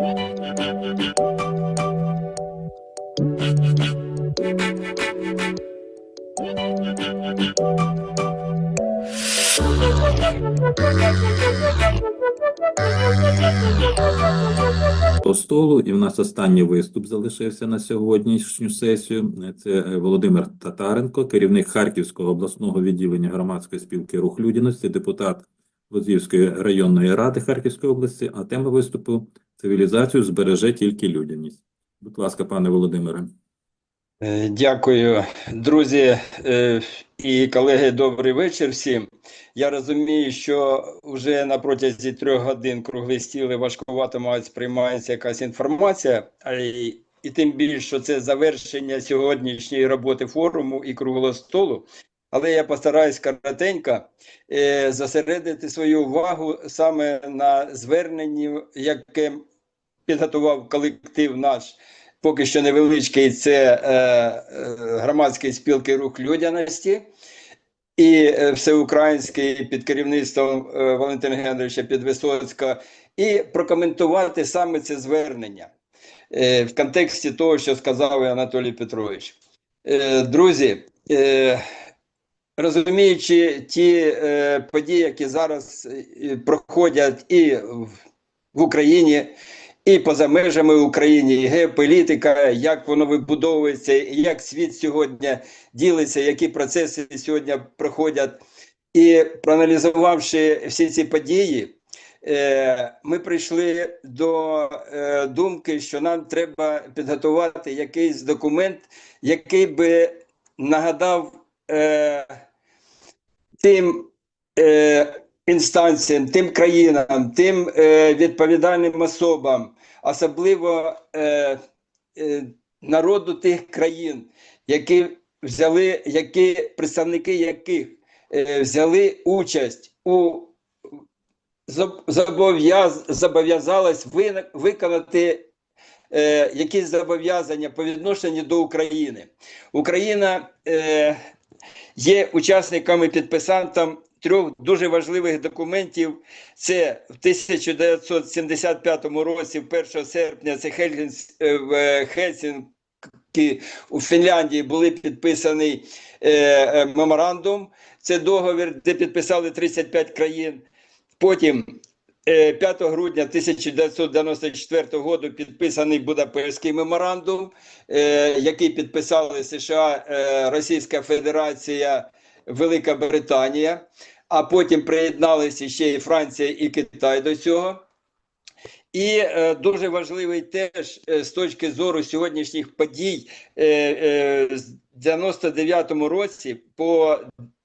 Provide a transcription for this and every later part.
по столу. І в нас останній виступ залишився на сьогоднішню сесію. Це е, Володимир Татаренко, керівник Харківського обласного відділення громадської спілки Рух людяності, депутат Лозівської районної ради Харківської області. А тема виступу цивілізацію збереже тільки людяність. Будь ласка, пане Володимире. Е, Дякую, друзі е, і колеги. Добрий вечір всім. Я розумію, що вже на протязі трьох годин круглий стіл і важкувато має сприймається якась інформація, і, і тим більше, що це завершення сьогоднішньої роботи форуму і круглого столу. Але я постараюсь коротенько е, зосередити свою увагу саме на зверненні, яке підготував колектив наш поки що невеличкий, це е, е, громадської спілки рух людяності і е, всеукраїнський під керівництвом е, Валентина Генрича Підвисоцького, і прокоментувати саме це звернення е, в контексті того, що сказав Анатолій Петрович. Е, друзі, е, розуміючи ті е, події, які зараз е, проходять і в Україні, і поза межами України, і геополітика, як воно вибудовується, і як світ сьогодні ділиться, які процеси сьогодні проходять. І проаналізувавши всі ці події, е, ми прийшли до е, думки, що нам треба підготувати якийсь документ, який би нагадав е, тим інстанціям, тим країнам, тим е, відповідальним особам, особливо е, е, народу тих країн, які взяли, які представники яких е, взяли участь у зобов'яз, зобов'язалась виконати е, якісь зобов'язання по відношенню до України. Україна е, є учасниками підписантом трьох дуже важливих документів. Це в 1975 році, 1 серпня, це е, в е, Хельсінкі у Фінляндії були підписаний е, е, меморандум. Це договір, де підписали 35 країн. Потім 5 грудня 1994 року підписаний Будапештський меморандум, який підписали США, Російська Федерація, Велика Британія, а потім приєдналися ще і Франція і Китай до цього. І е, дуже важливий теж е, з точки зору сьогоднішніх подій е, е, з 99-му році по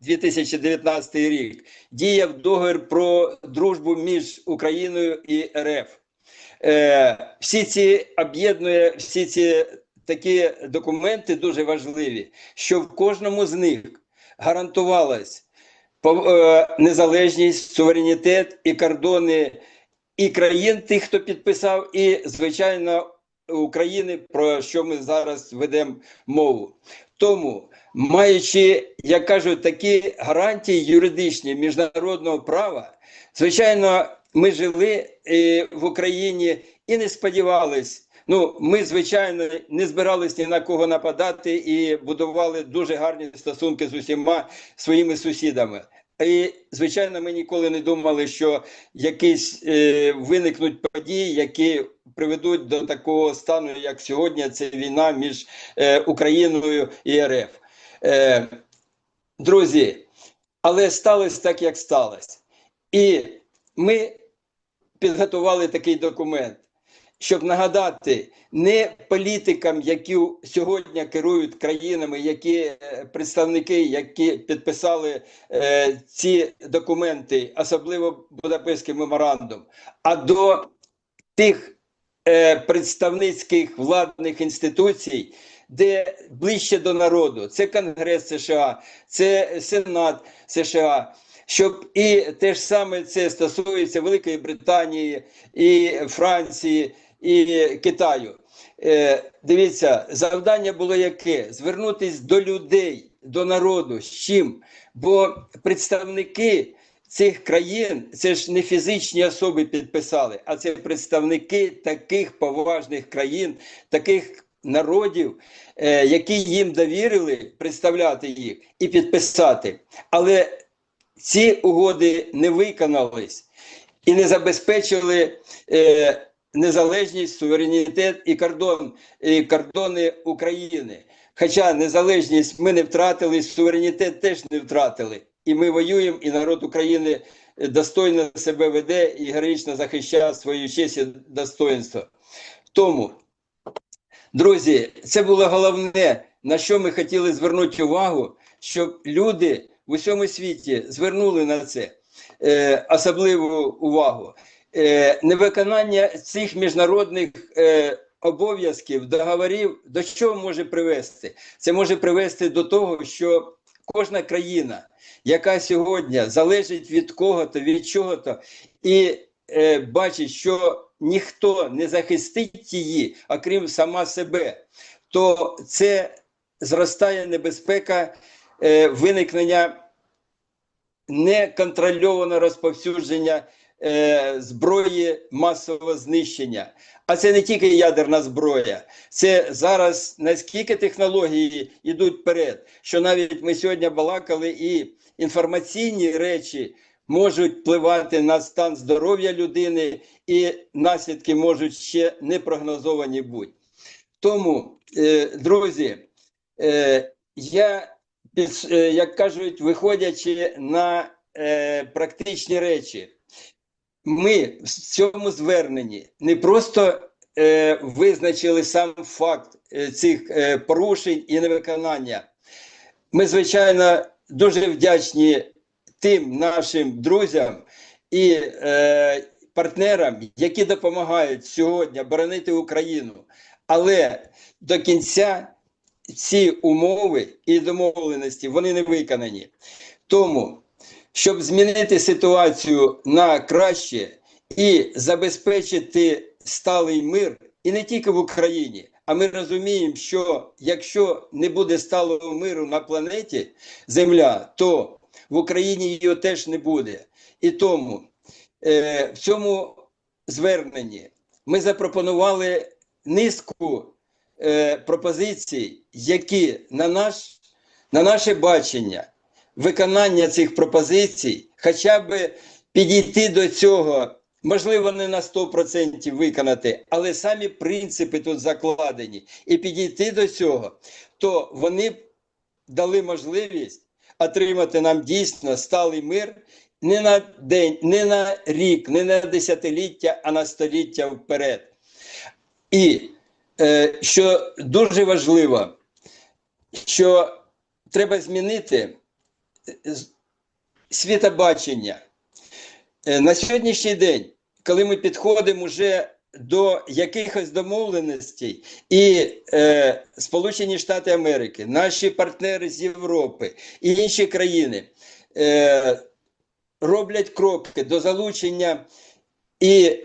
2019 рік діяв договір про дружбу між Україною і РФ. Е, Всі ці об'єднує всі ці такі документи дуже важливі, що в кожному з них гарантувалась е, незалежність, суверенітет і кордони і країн, тих, хто підписав, і, звичайно, України, про що ми зараз ведемо мову. Тому, маючи, як кажуть, такі гарантії юридичні міжнародного права, звичайно, ми жили е, в Україні і не сподівались. Ну, ми, звичайно, не збирались ні на кого нападати і будували дуже гарні стосунки з усіма своїми сусідами. І, звичайно, ми ніколи не думали, що якісь е, виникнуть події, які приведуть до такого стану, як сьогодні, це війна між е, Україною і РФ. Е, Друзі, але сталося так, як сталося. І ми підготували такий документ щоб нагадати не політикам, які сьогодні керують країнами, які е, представники, які підписали е, ці документи, особливо Будапештський меморандум, а до тих е, представницьких владних інституцій. Де ближче до народу, це Конгрес США, це Сенат США, щоб і те ж саме це стосується Великої Британії і Франції і Китаю. Е, Дивіться, завдання було яке? Звернутися до людей, до народу з чим? Бо представники цих країн це ж не фізичні особи підписали, а це представники таких поважних країн, таких народів, е, які їм довірили представляти їх і підписати. Але ці угоди не виконались і не забезпечили е, незалежність, суверенітет і кордон, і кордони України. Хоча незалежність ми не втратили, суверенітет теж не втратили. І ми воюємо, і народ України е, достойно себе веде і героїчно захищає свою честь і достоинство. Тому, друзі, це було головне, на що ми хотіли звернути увагу, щоб люди в усьому світі звернули на це е, особливу увагу. Е, невиконання цих міжнародних е, обов'язків, договорів до чого може привести? Це може привести до того, що кожна країна, яка сьогодні залежить від кого-то, від чого-то, і е, бачить, що ніхто не захистить її, окрім сама себе, то це зростає небезпека е, виникнення неконтрольоване розповсюдження е, зброї масового знищення. А це не тільки ядерна зброя, це зараз наскільки технології йдуть вперед, що навіть ми сьогодні балакали і інформаційні речі можуть впливати на стан здоров'я людини, і наслідки можуть ще не прогнозовані бути. Тому, е, друзі, е, я е, як кажуть, виходячи на практичні речі, ми в цьому зверненні не просто е, визначили сам факт е, цих е, порушень і невиконання. Ми, звичайно, дуже вдячні тим нашим друзям і е, партнерам, які допомагають сьогодні боронити Україну. Але до кінця ці умови і домовленості вони не виконані. Тому, щоб змінити ситуацію на краще і забезпечити сталий мир, і не тільки в Україні, а ми розуміємо, що якщо не буде сталого миру на планеті Земля, то в Україні його теж не буде. І тому е, в цьому зверненні ми запропонували низку е, пропозицій, які на, наш, на наше бачення, виконання цих пропозицій, хоча б підійти до цього, можливо, не на 100% виконати, але самі принципи тут закладені, і підійти до цього, то вони дали можливість отримати нам дійсно сталий мир не на день, не на рік, не на десятиліття, а на століття вперед. І е, що дуже важливо, що треба змінити світобачення. Е, На сьогоднішній день, коли ми підходимо вже до якихось домовленостей, і е, Сполучені Штати Америки, наші партнери з Європи і інші країни е, роблять кроки до залучення і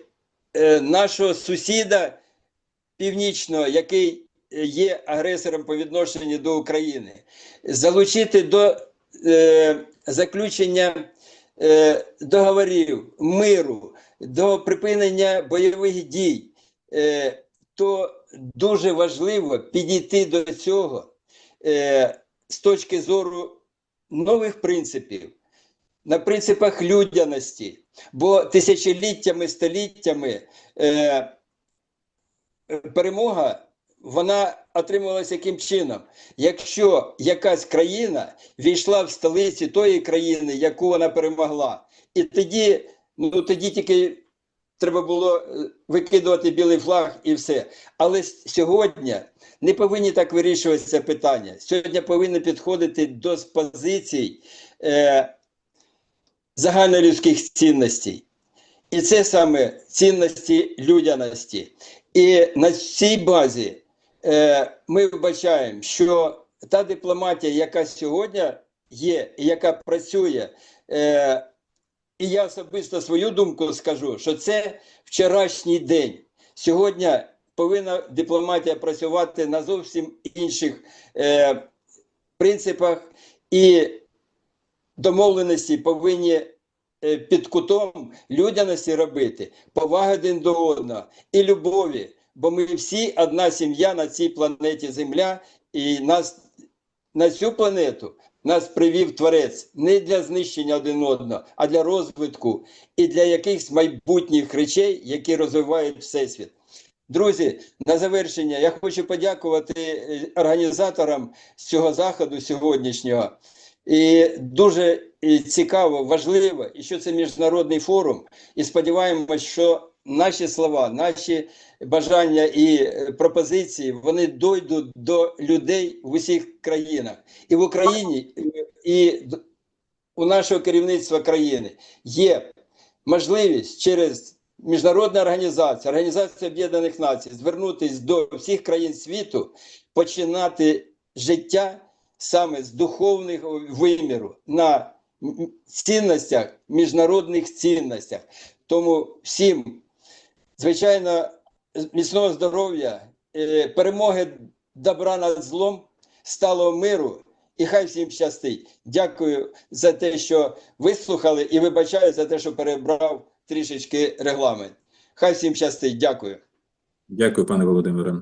е, нашого сусіда північного, який є агресором по відношенню до України, залучити до е, заключення е, договорів, миру, до припинення бойових дій, е, то дуже важливо підійти до цього з точки зору нових принципів, на принципах людяності, бо тисячоліттями, століттями перемога вона отримувалася яким чином? Якщо якась країна війшла в столиці тої країни, яку вона перемогла, і тоді, ну тоді тільки треба було е, викидувати білий флаг і все. Але сьогодні не повинні так вирішувати це питання. Сьогодні повинні підходити до позицій е, загальнолюдських цінностей. І це саме цінності людяності. І на цій базі е, ми вбачаємо, що та дипломатія, яка сьогодні є, і яка працює, е, і я особисто свою думку скажу, що це вчорашній день. Сьогодні повинна дипломатія працювати на зовсім інших е, принципах, і домовленості повинні під кутом людяності робити, поваги один до одного і любові. Бо ми всі одна сім'я на цій планеті Земля, і нас на цю планету нас привів Творець не для знищення один одного, а для розвитку і для якихось майбутніх речей, які розвивають Всесвіт. Друзі, на завершення я хочу подякувати е, організаторам цього заходу сьогоднішнього. І дуже цікаво, важливо, і що це міжнародний форум. І сподіваємось, що наші слова, наші бажання і е, пропозиції вони дойдуть до людей в усіх країнах. І в Україні, і у нашого керівництва країни є можливість через міжнародну організацію, Організацію Об'єднаних Націй, звернутися до всіх країн світу, починати життя саме з духовного виміру на цінностях, міжнародних цінностях. Тому всім, звичайно, міцного здоров'я, е, перемоги добра над злом, сталого миру. І хай всім щастить. Дякую за те, що вислухали, і вибачаю за те, що перебрав трішечки регламент. Хай всім щастить. Дякую. Дякую, пане Володимире.